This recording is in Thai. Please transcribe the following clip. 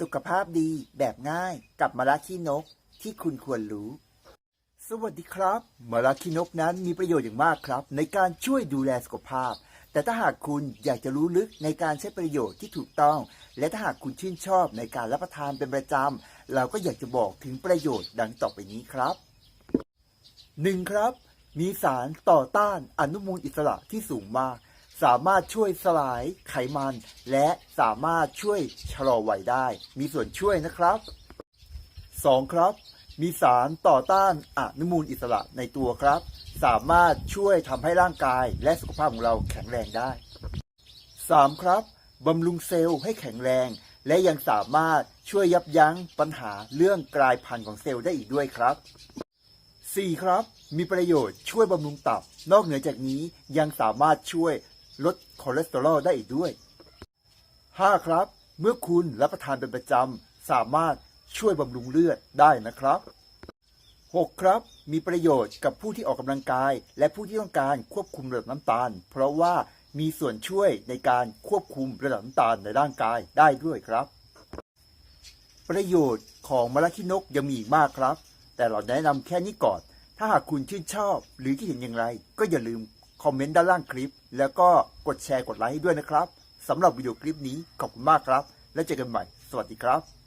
สุขภาพดีแบบง่ายกับมะระขี้นกที่คุณควรรู้ สวัสดีครับมะระขี้นกนั้นมีประโยชน์อย่างมากครับ ในการช่วยดูแลสุขภาพ แต่ถ้าหากคุณอยากจะรู้ลึกในการใช้ประโยชน์ที่ถูกต้อง และถ้าหากคุณชื่นชอบในการรับประทานเป็นประจำเราก็อยากจะบอกถึงประโยชน์ดังต่อไปนี้ครับ 1. ครับ มีสารต่อต้านอนุมูลอิสระที่สูงมาก สามารถช่วยสลายไขมัน และสามารถช่วยชะลอวัยได้ มีส่วนช่วยนะครับ 2. ครับ มีสารต่อต้านอนุมูลอิสระในตัวครับ สามารถช่วยทำให้ร่างกายและสุขภาพของเราแข็งแรงได้ 3. ครับบำรุงเซลล์ให้แข็งแรง และยังสามารถช่วยยับยั้งปัญหาเรื่องกลายพันธุ์ของเซลล์ได้อีกด้วยครับ 4. ครับ มีประโยชน์ช่วยบำรุงตับ นอกเหนือจากนี้ยังสามารถช่วย ลดคอเลสเตอรอลได้อีกด้วย 5. ครับ เมื่อคุณรับประทานเป็นประจำ สามารถช่วยบำรุงเลือดได้นะครับ 6. ครับ มีประโยชน์กับผู้ที่ออกกำลังกาย และผู้ที่ต้องการควบคุมระดับน้ำตาล เพราะว่ามีส่วนช่วยในการควบคุมระดับน้ำตาลในร่างกายได้ด้วยครับ ประโยชน์ของมะระขี้นกยังมีอีกมากครับ แต่เราแนะนำแค่นี้ก่อน ถ้าหากคุณชื่นชอบหรือคิดเห็นอย่างไร ก็อย่าลืม คอมเมนต์ด้านล่างคลิป แล้วก็กดแชร์กดไลค์ให้ด้วยนะครับสำหรับวิดีโอคลิปนี้ขอบคุณมากครับ แล้วเจอกันใหม่ สวัสดีครับ